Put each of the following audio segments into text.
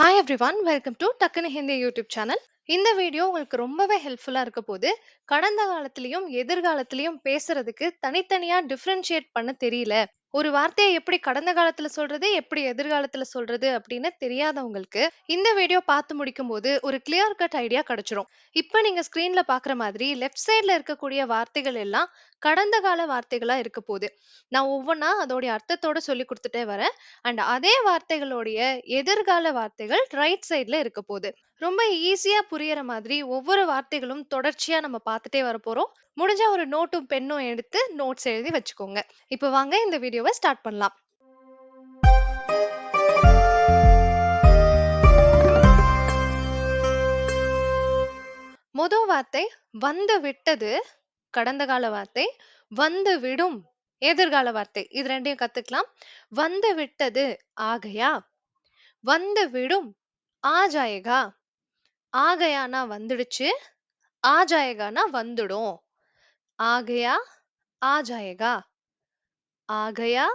Hi everyone welcome to டக்குனு Hindi YouTube channel இந்த video உங்களுக்கு ரொம்பவே ஹெல்ப்ஃபுல்லாக இருக்க போது கடந்த காலத்திலையும் எதிர்காலத்திலையும் பேசுறதுக்கு தனித்தனியாக டிஃப்ரென்ஷியேட் பண்ண தெரியல. ஒரு வார்த்தையை எப்படி கடந்த காலத்துல சொல்றது எப்படி எதிர்காலத்துல சொல்றது அப்படின்னு தெரியாதவங்களுக்கு இந்த வீடியோ பார்த்து முடிக்கும் போது ஒரு கிளியர் கட் ஐடியா கிடைச்சிரும். இப்ப நீங்க ஸ்கிரீன்ல பாக்குற மாதிரி லெஃப்ட் சைட்ல இருக்கக்கூடிய வார்த்தைகள் எல்லாம் கடந்த கால வார்த்தைகளா இருக்க போகுது. நான் ஒவ்வொன்றா அதோடைய அர்த்தத்தோட சொல்லி கொடுத்துட்டே வரேன். அண்ட் அதே வார்த்தைகளுடைய எதிர்கால வார்த்தைகள் ரைட் சைட்ல இருக்க போகுது. ரொம்ப ஈஸியா புரியற மாதிரி ஒவ்வொரு வார்த்தைகளும் தொடர்ச்சியா நம்ம பார்த்துட்டே வரப்போறோம் போறோம். முடிஞ்சா ஒரு நோட்டும் பெண்ணும் எடுத்து நோட்ஸ் எழுதி வச்சுக்கோங்க. இப்போ வாங்க இந்த வீடியோவை ஸ்டார்ட் பண்ணலாம். மொதல் வார்த்தை வந்து விட்டது கடந்த கால வார்த்தை வந்து விடும் எதிர்கால வார்த்தை. இது ரெண்டையும் கத்துக்கலாம். வந்து விட்டது ஆகையா? வந்து விடும் ஆ ஜாயேகா ஆகையானா வந்துடுச்சு ஆ ஜாயேகானா வந்துடும். ஆகையா ஆ ஜாயேகா ஆகையா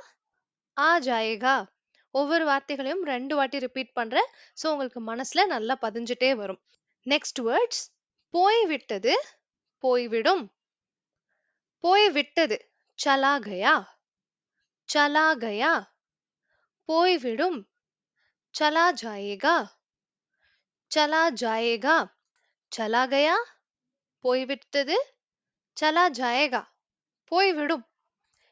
ஆ ஜாயேகா ஒவ்வொரு வார்த்தைகளையும் ரெண்டு வாட்டி ரிப்பீட் பண்றேன். ஸோ உங்களுக்கு மனசுல நல்லா பதிஞ்சிட்டே வரும். நெக்ஸ்ட் வேர்ட்ஸ் போய் விட்டது போய்விடும். போய் விட்டது சலாகயா. போய்விடும். சலா ஜாயேகா சலா ஜாயேகா சலா கயா போய்விட்டது சலா ஜாயேகா போய்விடும்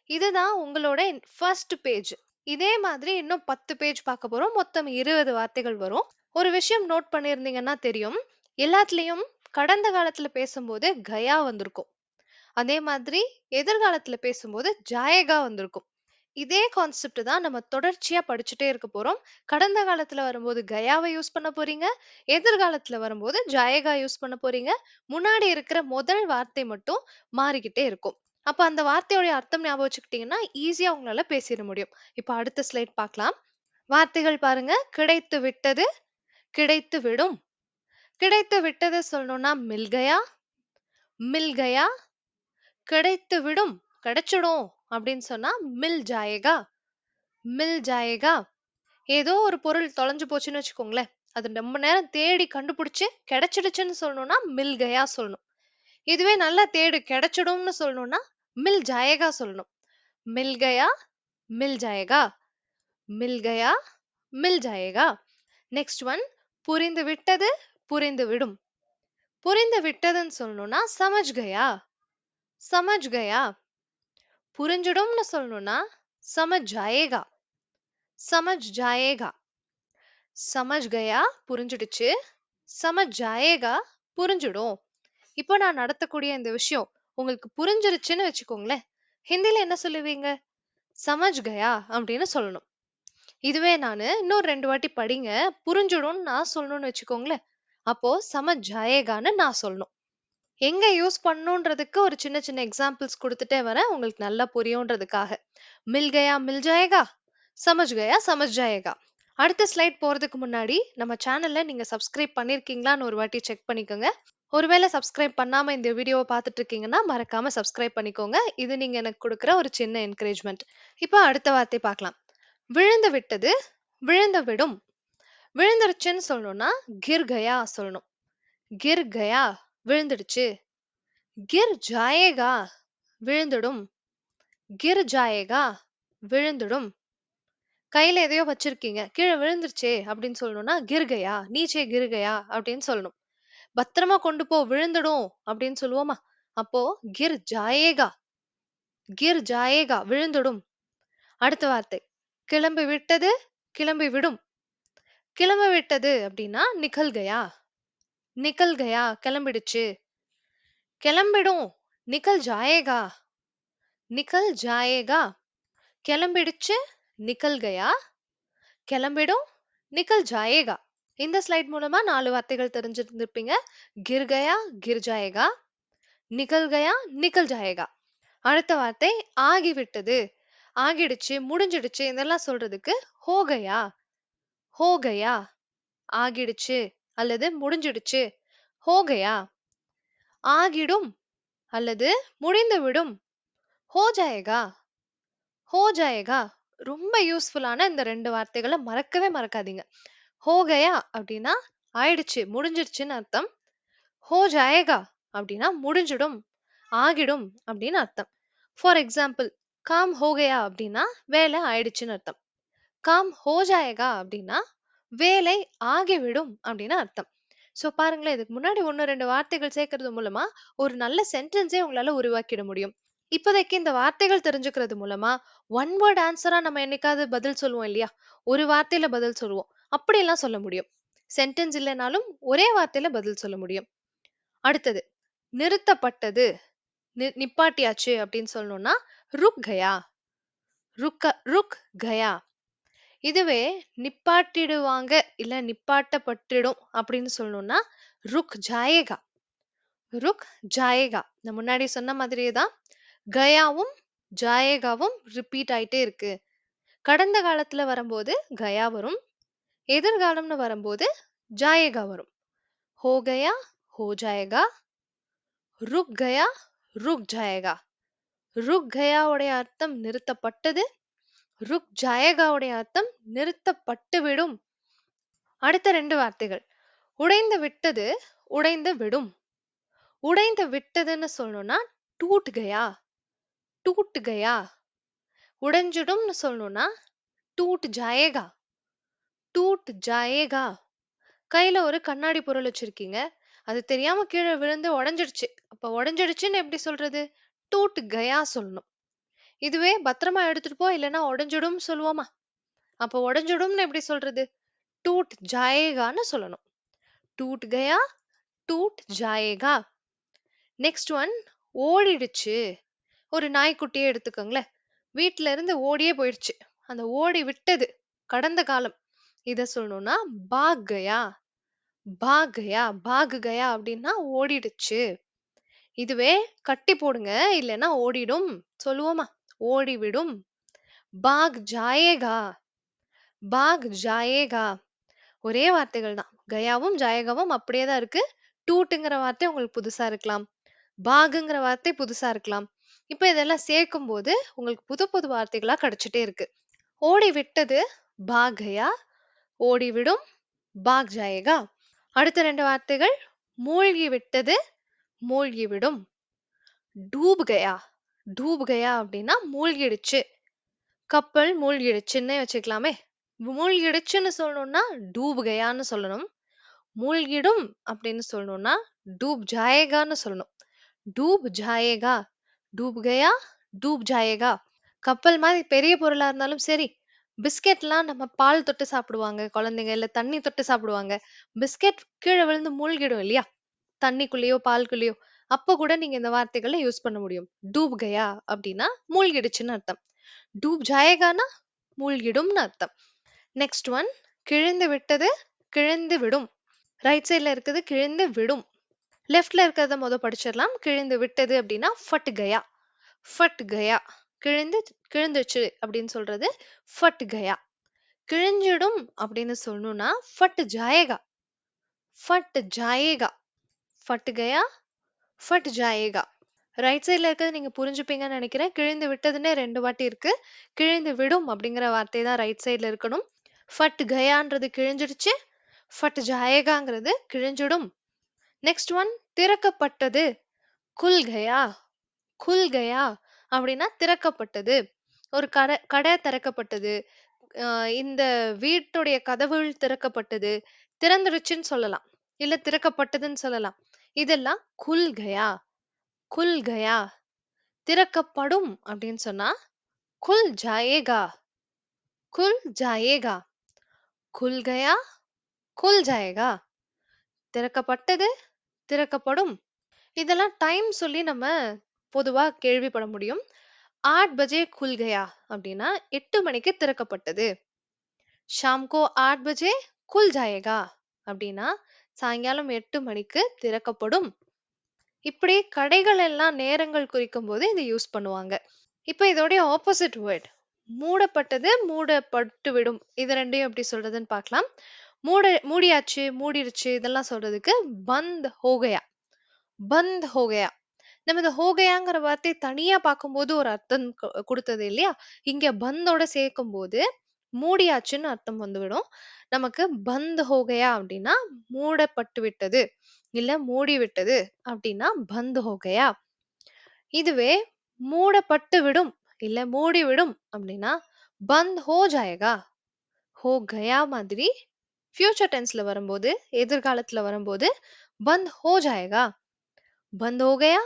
இதுதான் உங்களோட ஃபர்ஸ்ட் பேஜ் இதே மாதிரி இன்னும் பத்து பேஜ் பார்க்க போகிறோம் மொத்தம் இருபது வார்த்தைகள் வரும். ஒரு விஷயம் நோட் பண்ணியிருந்தீங்கன்னா தெரியும். எல்லாத்துலயும் கடந்த காலத்துல பேசும்போது கயா வந்திருக்கும். அதே மாதிரி எதிர்காலத்துல பேசும்போது ஜாயகா வந்திருக்கும். இதே கான்செப்ட் தான் நம்ம தொடர்ச்சியா படிச்சுட்டே இருக்க போறோம். கடந்த காலத்துல வரும்போது கயாவை யூஸ் பண்ண போறீங்க? எதிர்காலத்துல வரும்போது ஜாயகா யூஸ் பண்ண போறீங்க? முன்னாடி இருக்கிற முதல் வார்த்தை மட்டும் மாறிக்கிட்டே இருக்கும். அப்ப அந்த வார்த்தையோட அர்த்தம் ஞாபகம் வச்சுக்கிட்டீங்கன்னா ஈஸியா உங்களால பேசிட முடியும். இப்ப அடுத்த ஸ்லைட் பார்க்கலாம். வார்த்தைகள் பாருங்க. கிடைத்து விட்டது கிடைத்து விடும். கிடைத்து விட்டது சொல்லணும்னா மில்கயா? மில்கயா? கிடைத்து விடும். கிடைச்சிடும் அப்படின்னு சொன்னா மில் ஜாயேகா மில் ஜாயேகா. ஏதோ ஒரு பொருள் தொலைஞ்சு போச்சுன்னு வச்சுக்கோங்களேன். அது ரொம்ப நேரம் தேடி கண்டுபிடிச்சு கிடைச்சிடுச்சுன்னு சொல்லணும்னா மில் கயா சொல்லணும். இதுவே நல்லா தேடு கிடைச்சிடும்னு சொல்லணும்னா மில் ஜாயேகா சொல்லணும். மில் கயா மில் ஜாயேகா மில் கயா மில் ஜாயேகா. நெக்ஸ்ட் ஒன் புரிந்து விட்டது புரிந்து விடும். புரிந்து விட்டதுன்னு சொல்லணும்னா சமஜ் கயா சமஜ் கயா. புரிஞ்சிடும்னு சொல்லணும்னா சமஜ் ஜாயேகா சமஜ் ஜாயேகா சமஜ் கயா புரிஞ்சிடுச்சு சமஜ் ஜாயேகா புரிஞ்சிடும் இப்போ நான் நடத்தக்கூடிய இந்த விஷயம் உங்களுக்கு புரிஞ்சிருச்சுன்னு வச்சுக்கோங்களேன். ஹிந்தில என்ன சொல்லுவீங்க? சமஜ் கயா அப்படின்னு சொல்லணும். இதுவே நான் இன்னும் ரெண்டு வாட்டி படிங்க புரிஞ்சிடும்னு நான் சொல்லணும்னு வச்சுக்கோங்களேன். அப்போ சமஜ் ஜாயேகான்னு நான் சொல்லணும் எங்க யூஸ் பண்ணுன்றதுக்கு ஒரு சின்ன சின்ன எக்ஸாம்பிள்ஸ் கொடுத்துட்டே வரேன். உங்களுக்கு நல்லா புரியும்ன்றதுக்காக மில் கயா மில் ஜாயேகா? சமஜ் கயா சமஜ் ஜாயேகா? அடுத்த ஸ்லைட் போறதுக்கு முன்னாடி நம்ம சேனல்ல நீங்க சப்ஸ்கிரைப் பண்ணிருக்கீங்களான்னு ஒரு வாட்டி செக் பண்ணிக்கோங்க. ஒருவேளை சப்ஸ்கிரைப் பண்ணாம இந்த வீடியோவை பார்த்துட்டு இருக்கீங்கன்னா மறக்காம சப்ஸ்கிரைப் பண்ணிக்கோங்க. இது நீங்க எனக்கு கொடுக்குற ஒரு சின்ன என்கரேஜ்மெண்ட் இப்போ அடுத்த வார்த்தை பார்க்கலாம் விழுந்து விட்டது விழுந்து விடும். விழுந்துருச்சுன்னு சொல்லணும்னா கிர் கயா சொல்லணும். கிர் கயா விழுந்துடுச்சு. கிர் ஜாயேகா விழுந்துடும். கிர் ஜாயேகா விழுந்துடும். கையில எதையோ வச்சிருக்கீங்க. கீழே விழுந்துருச்சே அப்படின்னு சொல்லணும்னா கிர்கையா? நீச்சே கிர்கையா அப்படின்னு சொல்லணும். பத்திரமா கொண்டு போ விழுந்துடும் அப்படின்னு சொல்லுவோமா? அப்போ கிர் ஜாயேகா. கிர் ஜாயேகா விழுந்துடும். அடுத்த வார்த்தை. கிளம்பி விட்டது கிளம்பி விடும். கிளம்பி விட்டது அப்படின்னா நிகழ்கையா? கயா நிக்கல் கயா கிளம்பிடுச்சு. கிளம்பிடும். நிக்கல் ஜாயேகா. நிக்கல் ஜாயேகா. கிளம்பிடுச்சு. நிக்கல் கயா கிளம்பிடும். நிக்கல் ஜாயேகா. இந்த ஸ்லைட் மூலமா நாலு வார்த்தைகள் தெரிஞ்சிருந்திருப்பீங்க. கிர் கயா கிர் ஜாயேகா. நிக்கல் கயா நிக்கல் ஜாயேகா. அடுத்த வார்த்தை ஆகிவிட்டது. ஆகிடுச்சு முடிஞ்சிடுச்சு. இதெல்லாம் சொல்றதுக்கு ஹோகயா? ஹோகயா? ஆகிடுச்சு. அல்லது முடிஞ்சிடுச்சு. ஹோகையா? ஆகிடும் அல்லது முடிந்துவிடும். ஹோ ஜாயேகா ஹோ ஜாயேகா ரொம்ப யூஸ்ஃபுல்லான இந்த ரெண்டு வார்த்தைகளை மறக்கவே மறக்காதீங்க. ஹோகையா அப்படின்னா ஆயிடுச்சு முடிஞ்சிடுச்சுன்னு அர்த்தம். ஹோ ஜாயேகா அப்படின்னா முடிஞ்சிடும் ஆகிடும் அப்படின்னு அர்த்தம். ஃபார் எக்ஸாம்பிள் காம் ஹோகையா அப்படின்னா வேலை ஆயிடுச்சுன்னு அர்த்தம். காம் ஹோ ஜாயேகா அப்படின்னா வேலை ஆகிவிடும் அப்படின்னு அர்த்தம். ஸோ பாருங்களேன் இதுக்கு முன்னாடி ஒன்று ரெண்டு வார்த்தைகள் சேர்க்கறது மூலமா ஒரு நல்ல சென்டென்ஸே உங்களால உருவாக்கிட முடியும். இப்போதைக்கு இந்த வார்த்தைகள் தெரிஞ்சுக்கிறது மூலமா ஒன் வேர்ட் ஆன்சரா நம்ம என்னைக்காவது பதில் சொல்லுவோம் இல்லையா? ஒரு வார்த்தையில பதில் சொல்லுவோம். அப்படியெல்லாம் சொல்ல முடியும். சென்டென்ஸ் இல்லைனாலும் ஒரே வார்த்தையில பதில் சொல்ல முடியும். அடுத்தது நிறுத்தப்பட்டது. நி- நிப்பாட்டியாச்சு அப்படின்னு சொல்லணும்னா ருக் கயா. ருக்க ருக் கயா. இதுவே நிப்பாட்டிடுவாங்க இல்ல நிப்பாட்டப்பட்டிடும் அப்படின்னு சொல்லணும்னா ருக் ஜாயேகா. ருக் ஜாயேகா. நான் முன்னாடி சொன்ன மாதிரியே தான் கயாவும் ஜாயேகாவும் ரிப்பீட் ஆயிட்டே இருக்கு. கடந்த காலத்துல வரும்போது கயா வரும் எதிர்காலம்னு வரும்போது ஜாயேகா வரும். ஹோ கயா ஹோ ஜாயேகா. ருக் கயா ருக் ஜாயேகா. ருக் கயாவுடைய அர்த்தம் நிறுத்தப்பட்டது ருக் ஜாயேகாவுடைய அர்த்தம் நிறுத்தப்பட்டு விடும். அடுத்த ரெண்டு வார்த்தைகள். உடைந்து விட்டது உடைந்து விடும். உடைந்து விட்டதுன்னு சொல்லணும்னா டூட் கயா டூட் கயா உடைஞ்சிடும்னு சொல்லணும்னா டூட் ஜாயேகா டூட் ஜாயேகா கையில ஒரு கண்ணாடி பொருள் வச்சிருக்கீங்க. அது தெரியாம கீழே விழுந்து உடஞ்சிடுச்சு. அப்ப உடஞ்சிடுச்சுன்னு எப்படி சொல்றது? டூட் கயா சொல்லணும். இதுவே பத்திரமா எடுத்துட்டு போ இல்லைன்னா உடஞ்சிடும் சொல்லுவோமா? அப்ப உடஞ்சிடும்னு எப்படி சொல்றது? டூட் ஜாயேகான்னு சொல்லணும். டூட் கயா? டூட் ஜாயேகா. நெக்ஸ்ட் ஒன் ஓடிடுச்சு. ஒரு நாய்க்குட்டியே எடுத்துக்கோங்களேன். வீட்டில இருந்து ஓடியே போயிடுச்சு. அந்த ஓடி விட்டது. கடந்த காலம். இதை சொல்லணும்னா பாக் கயா? பாக் கயா? பாக் கயா அப்படின்னா ஓடிடுச்சு. இதுவே கட்டி போடுங்க இல்லைன்னா ஓடிடும். சொல்லுவோமா? ஓடிவிடும். பாக் ஜாயேகா பாக் ஜாயேகா. ஒரே வார்த்தைகள் தான். கயாவும் ஜாயகாவும் அப்படியே தான் இருக்கு. டூட்டுங்கிற வார்த்தை உங்களுக்கு புதுசா இருக்கலாம். பாகுங்கிற வார்த்தை புதுசா இருக்கலாம். இப்போ இதெல்லாம் சேர்க்கும் போது உங்களுக்கு புது புது வார்த்தைகளா கிடைச்சிட்டே இருக்கு. ஓடி விட்டது பாக் கயா ஓடி விடும் பாக் ஜாயேகா. அடுத்த ரெண்டு வார்த்தைகள் மூழ்கி விட்டது மூழ்கி விடும் டூப் கயா. டூப் கயா அப்படின்னா மூழ்கிடுச்சு. கப்பல் மூழ்கிடுச்சுன்னே வச்சுக்கலாமே. மூழ்கிடுச்சுன்னு சொல்லணும்னா டூப் கயான்னு சொல்லணும். மூழ்கிடும் அப்படின்னு சொல்லணும்னா டூப் ஜாயேகான்னு சொல்லணும். டூப் ஜாயேகா டூப் கயா டூப் ஜாயேகா கப்பல் மாதிரி பெரிய பொருளா இருந்தாலும் சரி பிஸ்கெட்லாம் நம்ம பால் தொட்டு சாப்பிடுவாங்க குழந்தைங்க இல்ல தண்ணி தொட்டு சாப்பிடுவாங்க. பிஸ்கெட் கீழே விழுந்து மூழ்கிடும் இல்லையா? தண்ணிக்குள்ளேயோ பால்குள்ளேயோ. அப்ப கூட நீங்க இந்த வார்த்தைகளை யூஸ் பண்ண முடியும். டூப் கயா அப்படின்னா மூழ்கிடுச்சுன்னு அர்த்தம். டூப் ஜாயேகானா மூழ்கிடும்னு அர்த்தம். நெக்ஸ்ட் ஒன் கிழிந்து விட்டது கிழிந்து விடும். ரைட் சைடுல இருக்கிறது கிழிந்து விடும். லெஃப்ட்ல இருக்கிறத முத படிச்சிடலாம். கிழிந்து விட்டது அப்படின்னா ஃபட் கயா ஃபட் கயா கிழிந்து கிழிந்துச்சு அப்படின்னு சொல்றது ஃபட் கயா கிழிஞ்சிடும் அப்படின்னு சொல்லணும்னா ஃபட் ஜாயேகா. ஃபட் ஜாயேகா. ஃபட் கயா ஃபட் ஜாயேகா. ரைட் சைடுல இருக்கிறது நீங்க புரிஞ்சுப்பீங்கன்னு நினைக்கிறேன். கிழிந்து விட்டதுன்னே ரெண்டு வாட்டி இருக்கு. கிழிந்து விடும் அப்படிங்கிற வார்த்தை தான் ரைட் சைடுல இருக்கணும். ஃபட் கயான்றது கிழிஞ்சிடுச்சு. ஃபட் ஜாயேகாங்கிறது கிழிஞ்சிடும். நெக்ஸ்ட் ஒன் திறக்கப்பட்டது. குல் கயா. குல் கயா அப்படின்னா திறக்கப்பட்டது. ஒரு கடை கடை திறக்கப்பட்டது. இந்த வீட்டுடைய கதவுகள் திறக்கப்பட்டது. திறந்துடுச்சுன்னு சொல்லலாம். இல்ல திறக்கப்பட்டதுன்னு சொல்லலாம். இதெல்லாம் குல் கயா குல் கயா திறக்கப்படும் அப்படின்னு சொன்னா குல் ஜாயேகா குல் ஜாயேகா குல் கயா குல் ஜாயேகா திறக்கப்பட்டது திறக்கப்படும். இதெல்லாம் டைம் சொல்லி நம்ம பொதுவா கேள்விப்பட முடியும். ஆட் பஜே குல் கயா அப்படின்னா எட்டு மணிக்கு திறக்கப்பட்டது. ஷாம்கோ ஆட் பஜே குல் ஜாயேகா அப்படின்னா சாயங்காலம் எட்டு மணிக்கு திறக்கப்படும். இப்படி கடைகள் எல்லாம் நேரங்கள் குறிக்கும் போது இதை யூஸ் பண்ணுவாங்க. இப்போ இதோடைய ஆப்போசிட் வேர்ட் மூடப்பட்டது மூடப்பட்டு விடும். இது ரெண்டையும் எப்படி சொல்றதுன்னு பார்க்கலாம். மூட மூடியாச்சு மூடிடுச்சு இதெல்லாம் சொல்றதுக்கு பந்த் ஹோகயா. பந்த் ஹோகயா. நம்ம இந்த ஹோகயாங்கிற வார்த்தை தனியா பார்க்கும்போது ஒரு அர்த்தம் கொடுத்தது இல்லையா? இங்க பந்தோட சேர்க்கும் போது மூடியாச்சுன்னு அர்த்தம் வந்துவிடும். நமக்கு பந்த் ஹோகையா அப்படின்னா மூடப்பட்டு விட்டது. இல்ல மூடிவிட்டது அப்படின்னா பந்த் ஹோகையா. இதுவே மூடப்பட்டு விடும் இல்ல மூடிவிடும் அப்படின்னா பந்த் ஹோ ஜாயகா. ஹோ கயா மாதிரி ஃபியூச்சர் டென்ஸ்ல வரும்போது எதிர்காலத்துல வரும்போது பந்த் ஹோ ஜாயகா. பந்த் ஹோ கயா,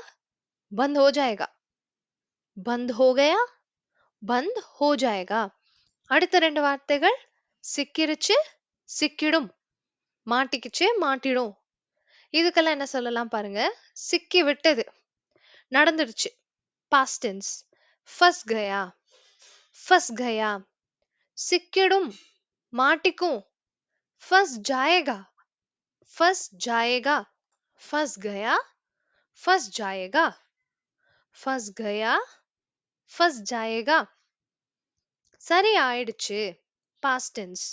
பந்த் ஹோ ஜாயகா. பந்த் ஹோ கயா, பந்த் ஹோ ஜாயகா. அடுத்த ரெண்டு வார்த்தைகள் சிக்கிருச்சு, சிக்கிடும். மாட்டிக்கிச்சு, மாட்டிடும். இதுக்கெல்லாம் என்ன சொல்லலாம் பாருங்க. சிக்கி விட்டது. நடந்துடுச்சு. பாஸ்ட் ஃபஸ் கயா, ஃபஸ் கயா. சிக்கிடும், மாட்டிக்கும். ஃபஸ் ஜாயேகா, ஃபஸ் ஜாயேகா. ஃபஸ் கயா, ஃபஸ் ஜாயேகா. ஃபஸ் கயா, ஃபஸ் ஜாயேகா. சரி ஆயிடுச்சு. Past tense.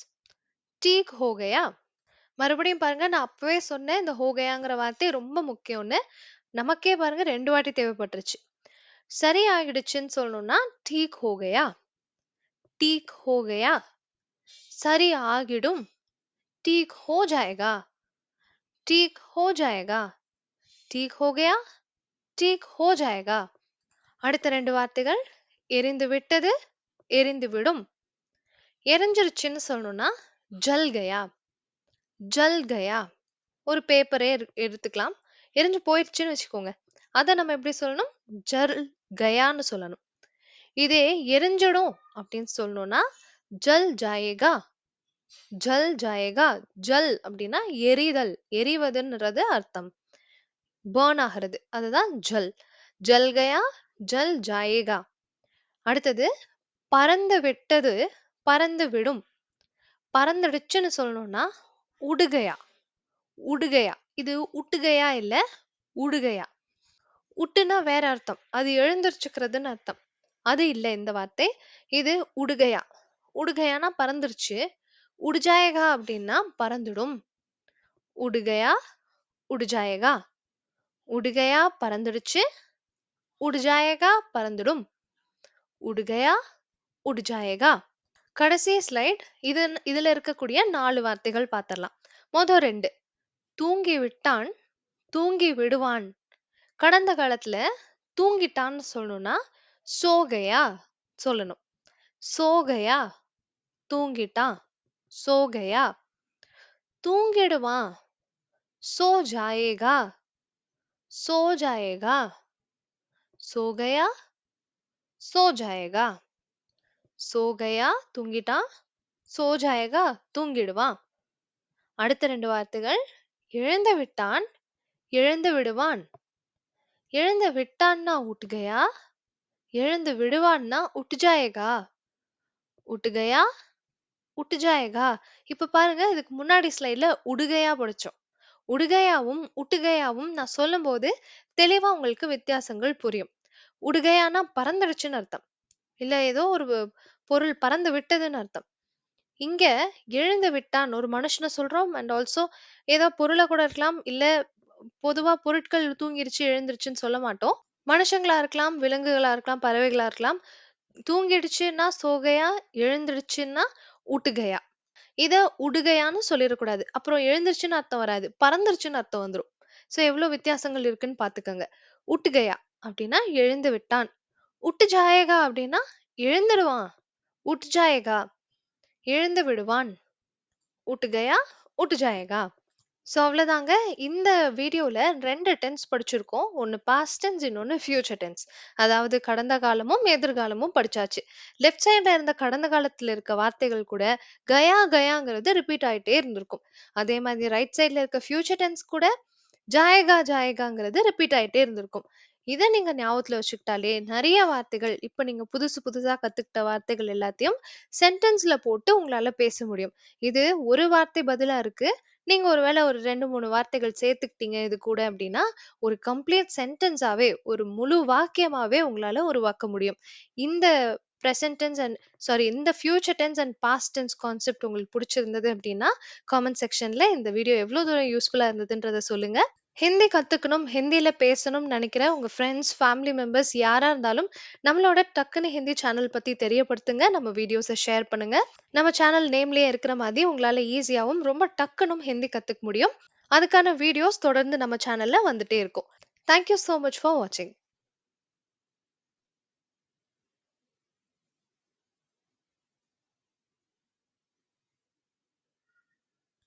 டீக் ஹோ கயா. மறுபடியும் பாருங்க நான் அப்பவே சொன்னேன் இந்த ஹோ கயாங்கிற வார்த்தை ரொம்ப முக்கியம்னு. நமக்கே பாருங்க ரெண்டு வாட்டி தேவைப்பட்டுருச்சு. சரி ஆகிடுச்சுன்னு சொல்லணும்னா டீக் ஹோ கயா. டீக் ஹோ கயா. சரி ஆகிடும். டீக் ஹோ ஜாயேகா. டீக் ஹோ ஜாயேகா. டீக் ஹோ கயா, டீக் ஹோ ஜாயேகா. அடுத்த ரெண்டு வார்த்தைகள் எரிந்து விட்டது, எரிந்து விடும். எரிஞ்சிருச்சுன்னு சொல்லணும்னா ஜல் கயா. ஜல் கயா. ஒரு பேப்பரே எடுத்துக்கலாம். எரிஞ்சு போயிருச்சுன்னு வச்சுக்கோங்க. அதை நம்ம எப்படி சொல்லணும்? ஜல் கயான்னு சொல்லணும். இதே எரிஞ்சிடும் அப்படின்னு சொல்லணும்னா ஜல் ஜாயேகா. ஜல் ஜாயேகா. ஜல் அப்படின்னா எரிதல், எரிவதுன்றது அர்த்தம். பேர்ன் ஆகுறது. அதுதான் ஜல். ஜல் கயா, ஜல் ஜாயேகா. அடுத்தது பறந்து விட்டது, பறந்து விடும். பறந்துடுச்சுன்னு சொல்லணும்னா உடுகையா உடுகையா இது உட்டுகையா இல்ல, உடுகையா உட்டுனா வேற அர்த்தம். அது எழுந்திருச்சுக்கிறதுன்னு அர்த்தம். அது இல்லை இந்த வார்த்தை. இது உடுகையா உடுகையானா பறந்துருச்சு. உடுஜாயகா அப்படின்னா பறந்துடும். உடுகையா உடுஜாயகா உடுகையா பறந்துடுச்சு. உடுஜாயகா பறந்துடும். உடுகையா கயா, கடைசி ஸ்லைட். இது இதுல இருக்கக்கூடிய நாலு வார்த்தைகள் பார்த்துடலாம் மொதல் ரெண்டு தூங்கி விட்டான், தூங்கி விடுவான். கடந்த காலத்துல தூங்கிட்டான்னு சொல்லணும்னா சோகையா சொல்லணும். சோகையா தூங்கிட்டான். சோகையா தூங்கிடுவான். சோ ஜாயேகா. சோ ஜாயேகா. சோ சோ ஜாயேகா. சோ கயா தூங்கிட்டான். சோ ஜாயேகா தூங்கிடுவான். அடுத்த 2 வார்த்தைகள் எழுந்து விட்டான், எழுந்து விடுவான். எழுந்து விட்டான்னா உட்டுகையா கயா. எழுந்து விடுவான்னா உட் ஜாயேகா. உட் கயா, ஜாயேகா. இப்ப பாருங்க இதுக்கு முன்னாடி ஸ்லைட்ல உடுகையா படிச்சோம். உடுகையாவும் உட்டுகையாவும் உட்டு கயாவும் நான் சொல்லும்போது தெளிவா உங்களுக்கு வித்தியாசங்கள் புரியும். உடுகையானா பறந்துடுச்சுன்னு அர்த்தம். இல்ல ஏதோ ஒரு பொருள் பறந்து விட்டதுன்னு அர்த்தம். இங்க எழுந்து விட்டான் ஒரு மனுஷன சொல்றோம் அண்ட் ஆல்சோ ஏதோ பொருள கூட இருக்கலாம். இல்ல பொதுவா பொருட்கள் தூங்கிருச்சு, எழுந்துருச்சுன்னு சொல்ல மாட்டோம். மனுஷங்களா இருக்கலாம், விலங்குகளா இருக்கலாம், பறவைகளா இருக்கலாம். தூங்கிடுச்சுன்னா சோகையா எழுந்துடுச்சுன்னா இதை கயா. இத சொல்லிறக்கூடாது. அப்புறம் எழுந்துருச்சுன்னு அர்த்தம் வராது. பறந்துருச்சுன்னு அர்த்தம் வந்துரும். சோ எவ்ளோ வித்தியாசங்கள் இருக்குன்னு பார்த்துக்கோங்க உட்டுகையா அப்படின்னா எழுந்து விட்டான். உட் ஜாயேகா அப்படின்னா எழுந்துடுவான். உட் ஜாயேகா. எழுந்து விடுவான். உட் கயா, உட் ஜாயேகா. சோ அவ்வளோதாங்க. இந்த வீடியோல ரெண்டு டென்ஸ் படிச்சிருக்கோம். ஒன்று பாஸ்ட் டென்ஸ், இன்னொன்னு ஃபியூச்சர் டென்ஸ். அதாவது கடந்த காலமும், எதிர்காலமும் படிச்சாச்சு. லெஃப்ட் சைடுல இருந்த கடந்த காலத்துல இருக்க வார்த்தைகள் கூட கயா, கயாங்கிறது ரிப்பீட் ஆயிட்டே இருந்திருக்கும். அதே மாதிரி ரைட் சைடுல இருக்க ஃபியூச்சர் டென்ஸ் கூட ஜாயேகா, ஜாயேகாங்கிறது ரிப்பீட் ஆயிட்டே இருந்திருக்கும். இத நீங்க ஞாபகத்துல வச்சுக்கிட்டாலே நெறைய வார்த்தைகள் இப்ப நீங்க புதுசு புதுசா கத்துக்கிட்ட வார்த்தைகள் எல்லாத்தையும் சென்டென்ஸ்ல போட்டு உங்களால பேச முடியும். இது ஒரு வார்த்தை பதிலா இருக்கு. நீங்க ஒருவேள ஒரு 2, 3 வார்த்தைகள் சேர்த்துக்கிட்டீங்க இது கூட அப்படின்னா, ஒரு கம்ப்ளீட் சென்டென்ஸாவே ஒரு முழு வாக்கியமாவே உங்களால உருவாக்க முடியும். இந்த பிரசன்ட் டென்ஸ் அண்ட் சாரி இந்த future tense and past tense concept உங்களுக்கு புடிச்சிருந்தது அப்படின்னா, காமெண்ட் செக்ஷன்ல இந்த வீடியோ எவ்ளோ தூரம் யூஸ்ஃபுல்லா இருந்ததுன்றத சொல்லுங்க. ஹிந்தி கத்துக்கணும், ஹிந்தில பேசணும்னு நெனைக்கிற உங்க ஃப்ரெண்ட்ஸ், ஃபேமிலி மெம்பர்ஸ் யாரா இருந்தாலும், நம்மளோட டக்குனு ஹிந்தி சேனல் பத்தி தெரியப்படுத்துங்க. நம்ம வீடியோஸ ஷேர் பண்ணுங்க. நம்ம சேனல் நேம்லயே இருக்கிற மாதிரி உங்களால ஈஸியாவும், ரொம்ப டக்குனும் ஹிந்தி கத்துக்க முடியும். அதுக்கான வீடியோஸ் தொடர்ந்து நம்ம சேனல்ல வந்துட்டே இருக்கும். Thank you so much for வாட்சிங்.